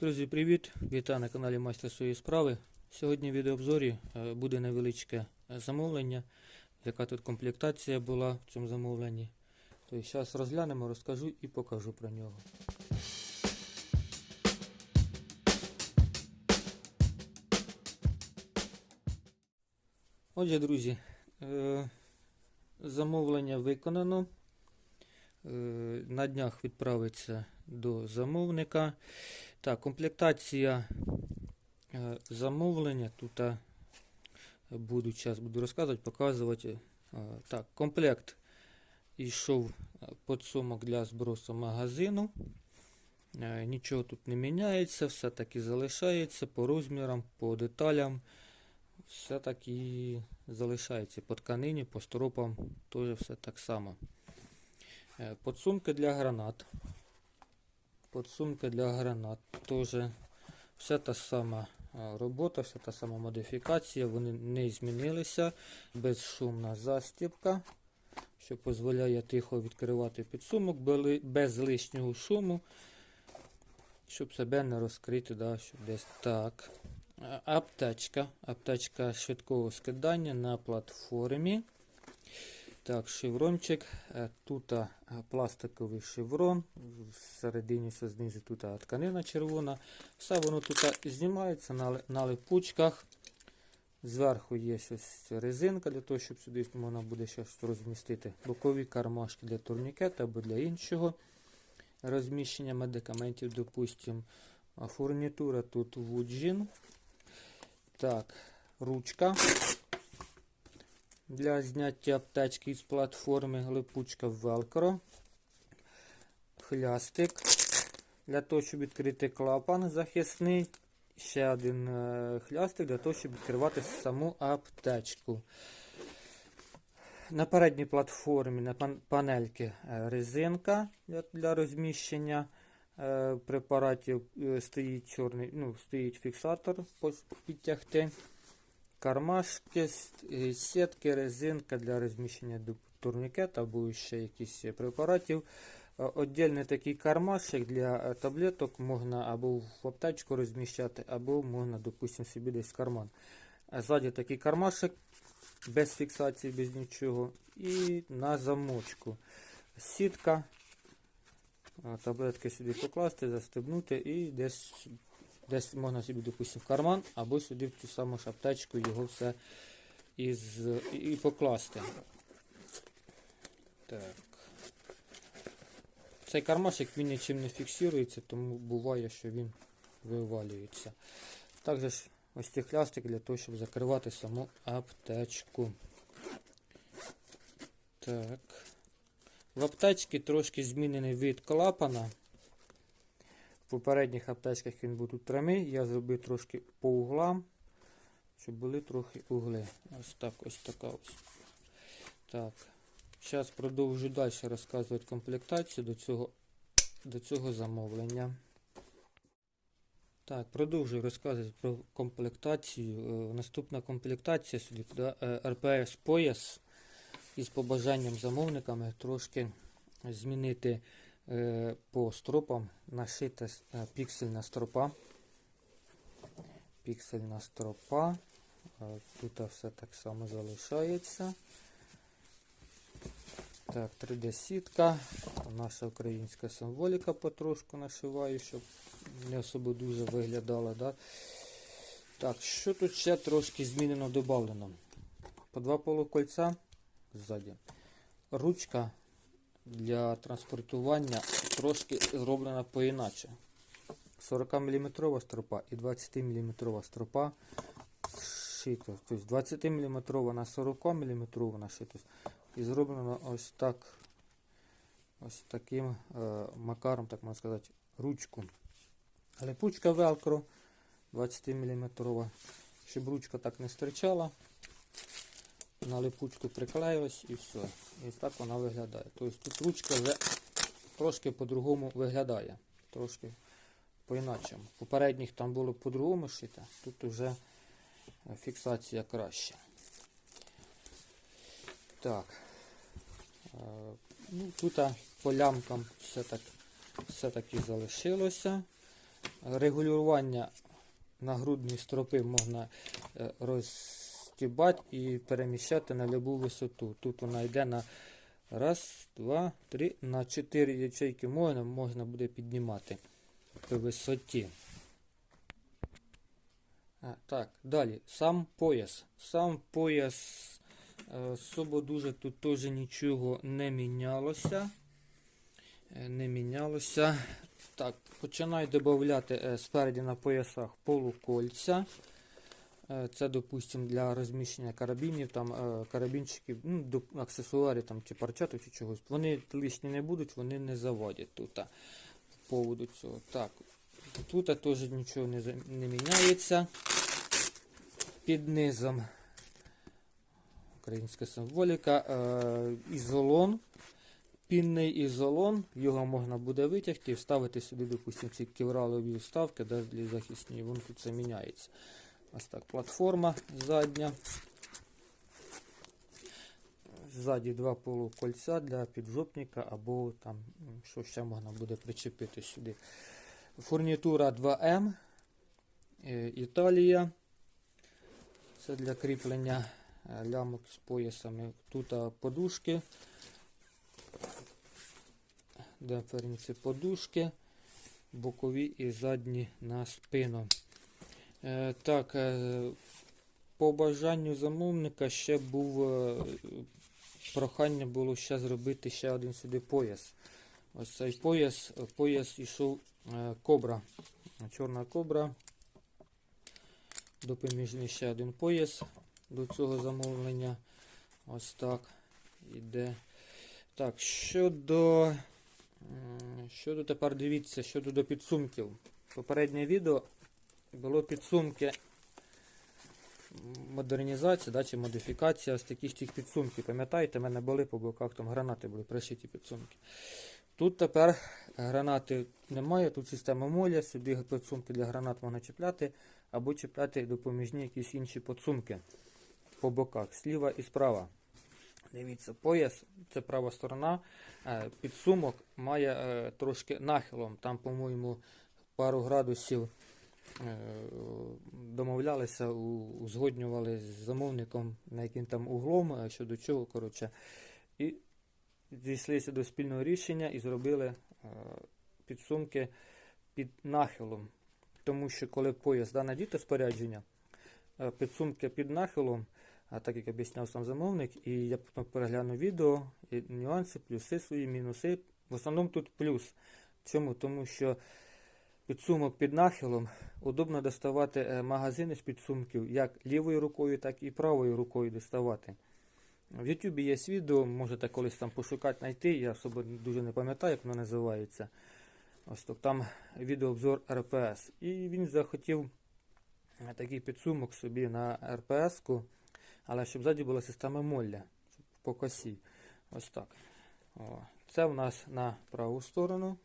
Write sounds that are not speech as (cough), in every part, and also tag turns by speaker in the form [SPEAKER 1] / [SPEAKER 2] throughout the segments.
[SPEAKER 1] Друзі, привіт! Вітаю на каналі Майстер своєї справи. Сьогодні в відеообзорі е, буде невеличке е, замовлення, яка тут комплектація була в цьому замовленні. Тобто зараз розглянемо, розкажу і покажу про нього. Отже, друзі, е, замовлення виконано. На днях відправиться до замовника. Так, комплектація е, замовлення. Тут е, буду час буду розказувати, показувати. Е, Так, комплект йшов підсумок для збросу магазину. Нічого тут не міняється, все таки залишається по розмірам, по деталям. Все так і залишається по тканині, по стропам теж все так само. Подсумки для гранат. Подсумки для гранат. Теж вся та сама е, робота, вся та сама модифікація. Вони не змінилися. Безшумна застібка, що дозволяє тихо відкривати підсумок без лишнього шуму, щоб себе не розкрити. Да, щоб десь так. Е, Аптечка. Аптечка швидкого скидання на платформі. Так, шеврончик. Е, Тут пластиковий шеврон. Всередині все знизу тут тканина червона. Все воно тут знімається на, на липучках. Зверху є ось резинка для того, щоб сюди можна буде щось розмістити. Бокові кармашки для турнікета або для іншого розміщення медикаментів, допустимо. Фурнітура тут Вуджін. Так, ручка для зняття аптечки з платформи, липучка Velcro, хлястик для того, щоб відкрити клапан захисний. Ще один е, хлястик для того, щоб відкривати саму аптечку. На передній платформі на панельки е, резинка для, розміщення е, препаратів. Стоїть чорний, ну, стоїть фіксатор підтягти. Кармашки, е, сітки, резинка для розміщення турнікета або ще якісь е, препаратів. Е, Отдільний такий кармашик для таблеток можна або в аптечку розміщати, або можна, допустимо, собі десь в карман. Ззаді такий кармашик без фіксації, без нічого. І на замочку. Сітка. Таблетки сюди покласти, застебнути і десь Десь можна собі, допустимо, в карман, або сюди в цю саму ж аптечку його все із, і, покласти. Так. Цей кармашик він нічим не фіксується, тому буває, що він вивалюється. Також ось цей хлястик для того, щоб закривати саму аптечку. Так. В аптечці трошки змінений вид клапана. Попередніх аптечках він був тут прямий, я зробив трошки по углам, щоб були трохи угли. Ось так, ось така ось. Так. Зараз продовжу далі розказувати комплектацію до цього, до цього замовлення. Так, продовжую розказувати про комплектацію. Е, Наступна комплектація сюди туди е, пояс із побажанням замовниками трошки змінити по стропам нашита е, піксельна стропа. Піксельна стропа. Е, Тут все так само залишається. Так, 3D-сітка. Наша українська символіка потрошку нашиваю, щоб не особо дуже виглядала. Да? Так, що тут ще трошки змінено додавлено? По два полукольця ззаді. Ручка для транспортування трошки зроблена поіначе. 40 мм стропа і 20 мм стропа шито. Тобто 20 мм на 40 мм нашито. І зроблено ось так. Ось таким е, макаром, так можна сказати, ручку. Липучка велкро 20 мм. Щоб ручка так не стирчала. На липучку приклеїлась і все. І так вона виглядає. Тобто тут ручка вже трошки по-другому виглядає. Трошки по-іначому. Попередніх там було по-другому шито, тут вже фіксація краща. Так. Е, Ну, тут по лямкам все так, все таки залишилося. Регулювання нагрудної стропи можна е, розстібати і переміщати на будь-яку висоту. Тут вона йде на раз, два, три, на чотири ячейки можна, можна буде піднімати по висоті. А, так, далі. Сам пояс. Сам пояс е, особо дуже тут теж нічого не мінялося. Е, Не мінялося. Так, починаю додати е, спереді на поясах полукольця. Е, Це, допустимо, для розміщення карабінів, там е, карабінчиків, ну, до аксесуарів там, чи парчаток, чи чогось. Вони лишні не будуть, вони не заводять тут. По поводу цього. Так, тут теж нічого не, не міняється. Під низом українська символіка. Е, ізолон. Пінний ізолон, його можна буде витягти і вставити сюди, допустимо, ці кевралові вставки да, для захисні. Вон тут це міняється. Ось так, платформа задня. Ззаді два полукольця для піджопника або там, що ще можна буде причепити сюди. Фурнітура 2М. е, Італія. Це для кріплення е, лямок з поясами. Тут подушки. Демпферниці подушки. Бокові і задні на спину. Е, так, е, по бажанню замовника ще був е, прохання було ще зробити ще один сюди пояс. Ось цей пояс, пояс ішов кобра. Чорна кобра. Допоміжний ще один пояс до цього замовлення. Ось так іде. Так, щодо, щодо тепер дивіться, щодо до підсумків. Попереднє відео було підсумки модернізація да, чи модифікація ось таких тих підсумків. Пам'ятаєте, в мене були по боках там гранати були пришиті підсумки. Тут тепер гранати немає, тут система моля, собі підсумки для гранат можна чіпляти, або чіпляти допоміжні якісь інші підсумки по боках, зліва і справа. Дивіться, пояс, це права сторона. Е, Підсумок має е, трошки нахилом. Там, по-моєму, пару градусів домовлялися, узгоднювали з замовником, на яким там углом, е, щодо чого, коротше. І дійшлися до спільного рішення і зробили е, підсумки під нахилом. Тому що коли пояс да, надіти спорядження, е, підсумки під нахилом, а так як об'ясняв сам замовник, і я потім перегляну відео, і нюанси, плюси свої, мінуси. В основному тут плюс. Чому? Тому що підсумок під нахилом удобно доставати е, магазини з підсумків як лівою рукою, так і правою рукою доставати. В Ютубі є відео, можете колись там пошукати, знайти. Я особо дуже не пам'ятаю, як воно називається. Ось так, там відеообзор РПС. І він захотів е, такий підсумок собі на РПС-ку, але щоб ззаді була система молля по косі. Ось так. О. Це в нас на праву сторону,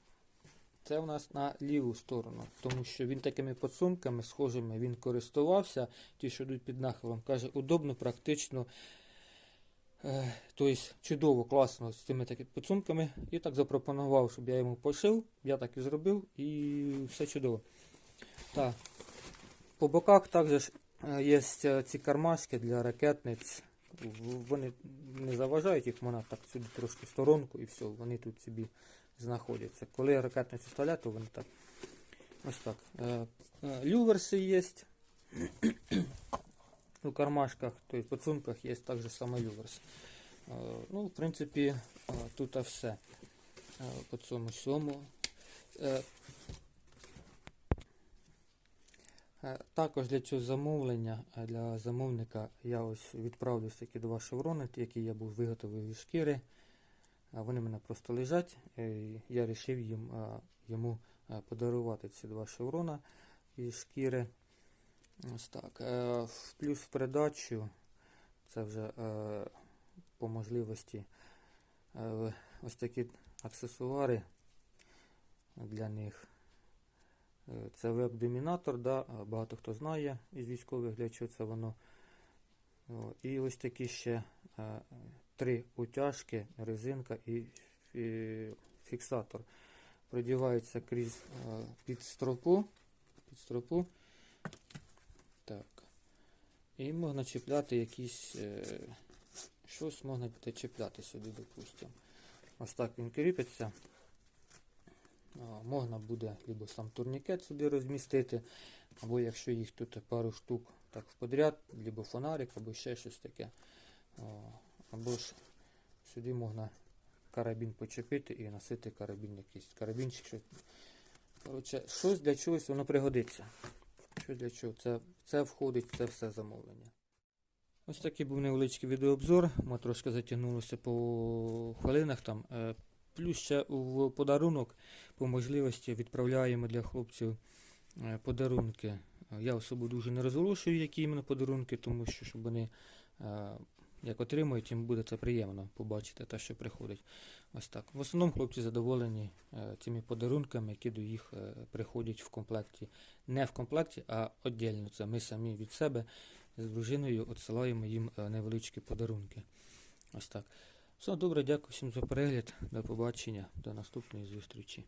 [SPEAKER 1] це в нас на ліву сторону, тому що він такими підсумками схожими він користувався, ті, що йдуть під нахилом, каже, удобно, практично. Е, Тобто чудово, класно з цими такими підсумками. І так запропонував, щоб я йому пошив. Я так і зробив, і все чудово. Так. По боках також е, є е, ці кармашки для ракетниць. Вони не заважають їх, можна так сюди трошки сторонку і все, вони тут собі знаходяться. Коли ракетницю вставляти, то вони так. Ось так. Е, е, Люверси є. (clears throat) У кармашках, то есть подсумках є також саме люверс. Е, Ну, в принципі, тут все. По цьому всьому. Е, Також для цього замовлення, для замовника я ось відправлю такі два шеврони, які я був виготовив із шкіри. Вони в мене просто лежать. е, Я вирішив їм, йому е, подарувати ці два шеврона із шкіри. Ось так. Е, Плюс в придачу, це вже по можливості ось такі аксесуари для них. Це веб-домінатор, да, багато хто знає із військових, для чого це воно. І ось такі ще три утяжки, резинка і фіксатор. продівається крізь під стропу. Під стропу. Так. І можна чіпляти якісь. е, Щось можна чіпляти сюди, допустимо. Ось так він кріпиться. Можна буде либо сам турнікет сюди розмістити, або якщо їх тут пару штук так в подряд, либо фонарик, або ще щось таке. Або ж сюди можна карабін почепити і носити карабін якийсь. Карабінчик, щось. Коротше, щось для чогось воно пригодиться. Щось для чого. Це, це входить це все замовлення. Ось такий був невеличкий відеообзор. Ми трошки затягнулися по хвилинах там. Е, Плюс ще в подарунок по можливості відправляємо для хлопців е, подарунки. Е, Я особо дуже не розголошую, які іменно подарунки, тому що щоб вони як отримують, їм буде це приємно побачити те, що приходить. Ось так. В основному хлопці задоволені е, цими подарунками, які до їх е, приходять в комплекті. Не в комплекті, а віддільно. Це ми самі від себе з дружиною відсилаємо їм е, невеличкі подарунки. Ось так. Все добре, дякую всім за перегляд. До побачення, до наступної зустрічі.